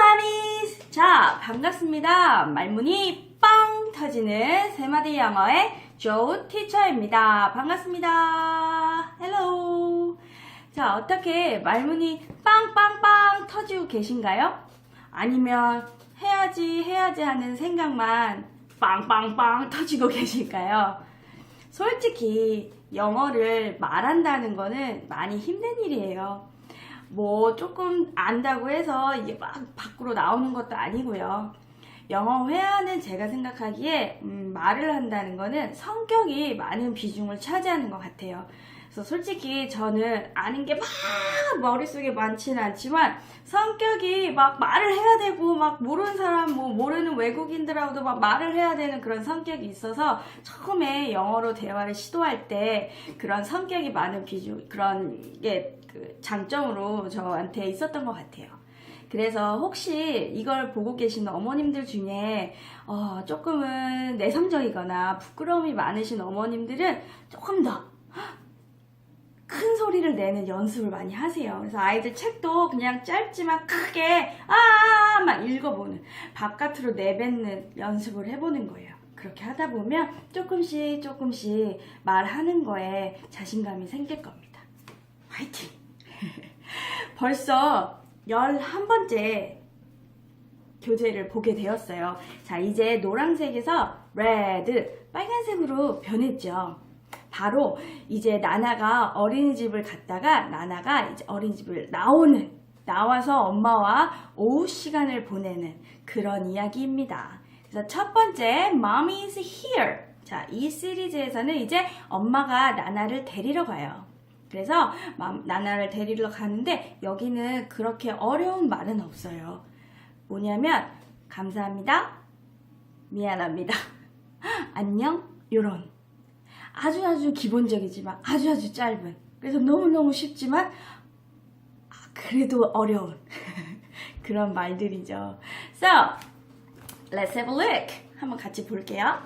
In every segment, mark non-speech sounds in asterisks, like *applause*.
마미스! 자, 반갑습니다. 말문이 빵 터지는 세 마디 영어의 조 티처입니다. 반갑습니다. 헬로. 자, 어떻게 말문이 빵빵빵 터지고 계신가요? 아니면 해야지, 해야지 하는 생각만 빵빵빵 터지고 계실까요? 솔직히 영어를 말한다는 거는 많이 힘든 일이에요. 뭐 조금 안다고 해서 이게 막 밖으로 나오는 것도 아니고요. 영어 회화는 제가 생각하기에 음, 말을 한다는 거는 성격이 많은 비중을 차지하는 것 같아요. 그래서 솔직히 저는 아는 게 막 머릿속에 많지는 않지만 성격이 막 말을 해야 되고 막 모르는 사람 뭐 모르는 외국인들하고도 막 말을 해야 되는 그런 성격이 있어서 처음에 영어로 대화를 시도할 때 그런 성격이 많은 비중 그런 게 그 장점으로 저한테 있었던 것 같아요. 그래서 혹시 이걸 보고 계시는 어머님들 중에 어, 조금은 내성적이거나 부끄러움이 많으신 어머님들은 조금 더 큰 소리를 내는 연습을 많이 하세요. 그래서 아이들 책도 그냥 짧지만 크게 아 막 읽어보는 바깥으로 내뱉는 연습을 해보는 거예요. 그렇게 하다 보면 조금씩 조금씩 말하는 거에 자신감이 생길 겁니다. 화이팅! *laughs* 벌써 11번째 교재를 보게 되었어요. 자, 이제 노란색에서 레드, 빨간색으로 변했죠. 바로 이제 나나가 어린이집을 갔다가 나나가 이제 어린이집을 나오는 나와서 엄마와 오후 시간을 보내는 그런 이야기입니다. 그래서 첫 번째 Mommy is here. 자, 이 시리즈에서는 이제 엄마가 나나를 데리러 가요. 그래서 마- 나나를 데리러 가는데 여기는 그렇게 어려운 말은 없어요. 뭐냐면 감사합니다. 미안합니다. *laughs* 안녕. 요런 아주 아주 기본적이지만 아주 아주 짧은 그래서 너무너무 쉽지만 아, 그래도 어려운 *laughs* 그런 말들이죠. So, let's have a look. 한번 같이 볼게요.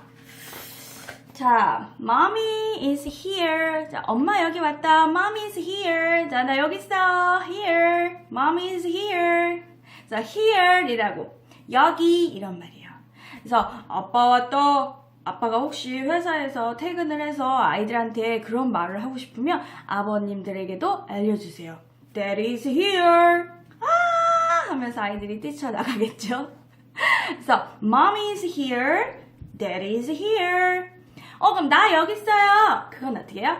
자, mommy is here. 자, 엄마 여기 왔다. mommy is here. 자, 나 여기 있어. here. mommy is here. 자, here이라고 여기 이런 말이에요. 그래서 아빠와 또 아빠가 혹시 회사에서 퇴근을 해서 아이들한테 그런 말을 하고 싶으면 아버님들에게도 알려주세요. Dad is here. 아 하면서 아이들이 뛰쳐나가겠죠. 그래서 Mommy is here. Dad is here. 어 그럼 나 여기 있어요. 그건 어떻게 해요?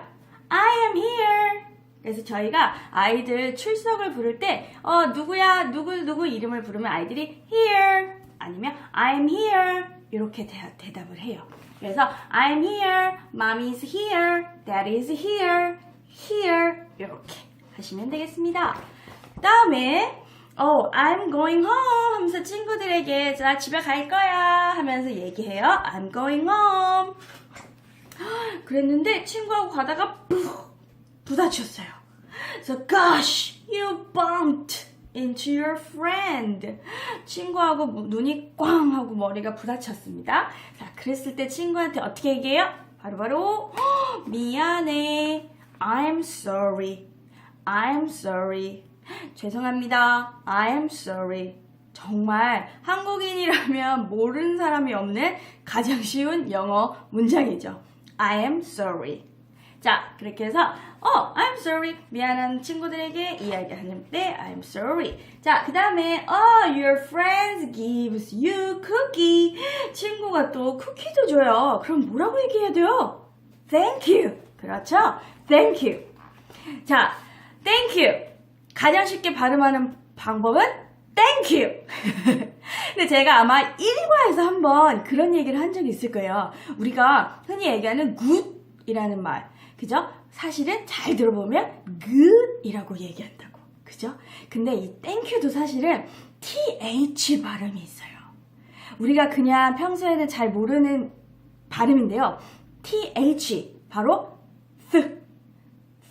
I am here. 그래서 저희가 아이들 출석을 부를 때, 어, 누구야, 누구, 누구 이름을 부르면 아이들이 here, 아니면 I'm here, 이렇게 대, 대답을 해요. 그래서 I'm here, mommy is here, dad is here, here, 이렇게 하시면 되겠습니다. 그 다음에, 어, I'm going home 하면서 친구들에게 나 집에 갈 거야 하면서 얘기해요. I'm going home. 그랬는데 친구하고 가다가 푹 부딪혔어요. So gosh, you bumped into your friend. 친구하고 무- 눈이 꽝 하고 머리가 부딪혔습니다. 자, 그랬을 때 친구한테 어떻게 얘기해요? 바로바로 "헉, 미안해. I'm sorry. I'm sorry. 죄송합니다. I'm sorry. 정말 한국인이라면 모르는 사람이 없는 가장 쉬운 영어 문장이죠. I am sorry. 자, 그렇게 해서 어, I'm sorry. 미안한 친구들에게 이야기하는 때 I'm sorry. 자, 그 다음에 어, your friends gives you cookie. 친구가 또 쿠키도 줘요. 그럼 뭐라고 얘기해야 돼요? Thank you. 그렇죠? Thank you. 자, thank you. 가장 쉽게 발음하는 방법은 thank you. *laughs* 근데 제가 아마 1과에서 한번 그런 얘기를 한 적이 있을 거예요. 우리가 흔히 얘기하는 good이라는 말. 그죠? 사실은 잘 들어보면 good이라고 얘기한다고. 그죠? 근데 이 you도 사실은 th 발음이 있어요. 우리가 그냥 평소에는 잘 모르는 발음인데요. th 바로 th,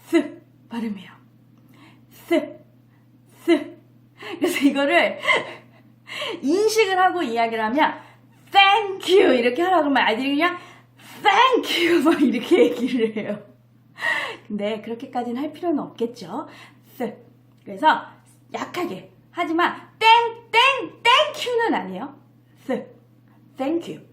th 발음이에요. th, th. 그래서 이거를 인식을 하고 이야기를 하면 thank you 이렇게 하라고 하면 아이들이 그냥 thank you 막 이렇게 얘기를 해요. 근데 그렇게까지는 할 필요는 없겠죠. th. 그래서 약하게 하지만 땡, 땡, Q는 아니에요. thank you.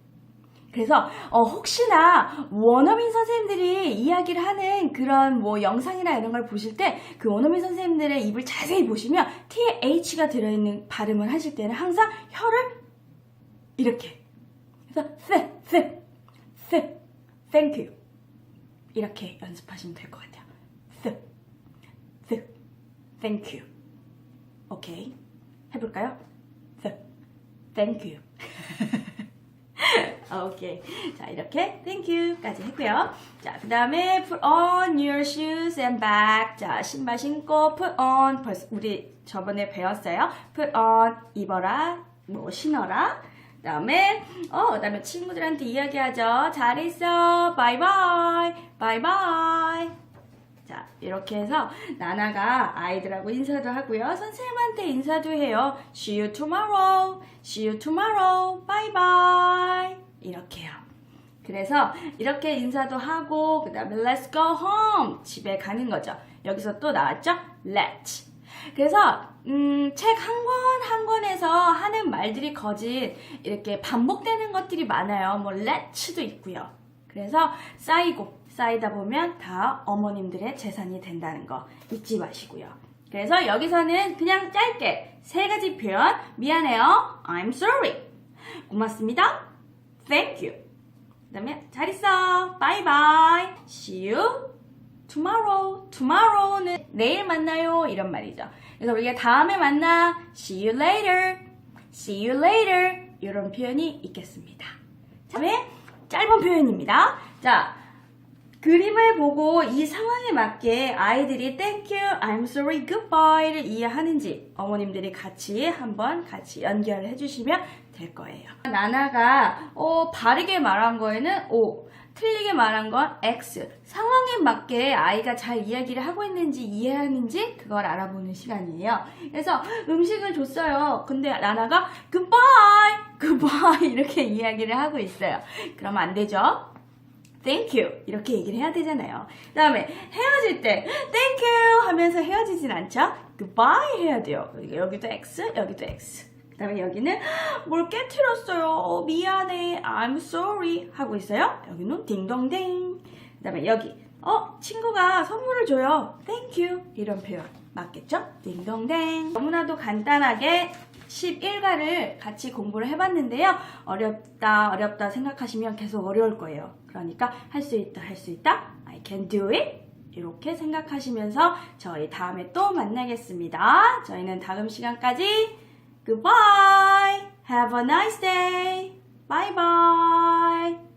그래서 어, 혹시나 원어민 선생님들이 이야기를 하는 그런 뭐 영상이나 이런 걸 보실 때 그 원어민 선생님들의 입을 자세히 보시면 TH가 들어있는 발음을 하실 때는 항상 혀를 이렇게 그래서 th, th, thank you 이렇게 연습하시면 될 것 같아요. th, th, thank you 오케이 해볼까요? th, thank you *laughs* 오케이. 자, 이렇게 thank you까지 했고요. 자, 그 다음에 put on your shoes and bag. 자, 신발 신고 put on. 벌써 우리 저번에 배웠어요. put on 입어라. 뭐 신어라. 그 다음에 어, 그 다음에 친구들한테 이야기하죠. 잘 있어. 바이바이. 바이바이. 자, 이렇게 해서 나나가 아이들하고 인사도 하고요. 선생님한테 인사도 해요. See you tomorrow. See you tomorrow. Bye. 이렇게요. 그래서 이렇게 인사도 하고 그다음에 let's go home. 집에 가는 거죠. 여기서 또 나왔죠? let. 그래서 음, 책 한 권 한 권에서 하는 말들이 거진 이렇게 반복되는 것들이 많아요. 뭐 let도 있고요. 그래서 쌓이고 쌓이다 보면 다 어머님들의 재산이 된다는 거 잊지 마시고요. 그래서 여기서는 그냥 짧게 세 가지 표현 미안해요. I'm sorry. 고맙습니다. Thank you. 그 다음에 잘 있어. Bye bye. See you tomorrow. tomorrow는 내일 만나요. 이런 말이죠. 그래서 우리가 다음에 만나. See you later. See you later. 이런 표현이 있겠습니다. 다음에 짧은 표현입니다. 자, 그림을 보고 이 상황에 맞게 아이들이 thank you, I'm sorry, goodbye를 이해하는지 어머님들이 같이 한번 같이 연결해 주시면 될 거예요. 나나가 어, 바르게 말한 거에는 O, 틀리게 말한 건 X. 상황에 맞게 아이가 잘 이야기를 하고 있는지 이해하는지 그걸 알아보는 시간이에요. 그래서 음식을 줬어요. 근데 나나가 goodbye, goodbye *laughs* 이렇게 이야기를 하고 있어요. 그러면 안 되죠? Thank you 이렇게 얘기를 해야 되잖아요. 그 다음에 헤어질 때 Thank you 하면서 헤어지진 않죠? Goodbye 해야 돼요. 여기도 X, 여기도 X. 그 다음에 여기는 뭘 깨트렸어요. 어, 미안해. I'm sorry 하고 있어요. 여기는 딩동댕. 그 다음에 여기 어 친구가 선물을 줘요. Thank you 이런 표현 맞겠죠? 딩동댕. 너무나도 간단하게 11가를 같이 공부를 해봤는데요. 어렵다, 어렵다 생각하시면 계속 어려울 거예요. 그러니까 할 수 있다, 할 수 있다. I can do it. 이렇게 생각하시면서 저희 다음에 또 만나겠습니다. 저희는 다음 시간까지 goodbye. Have a nice day. Bye bye.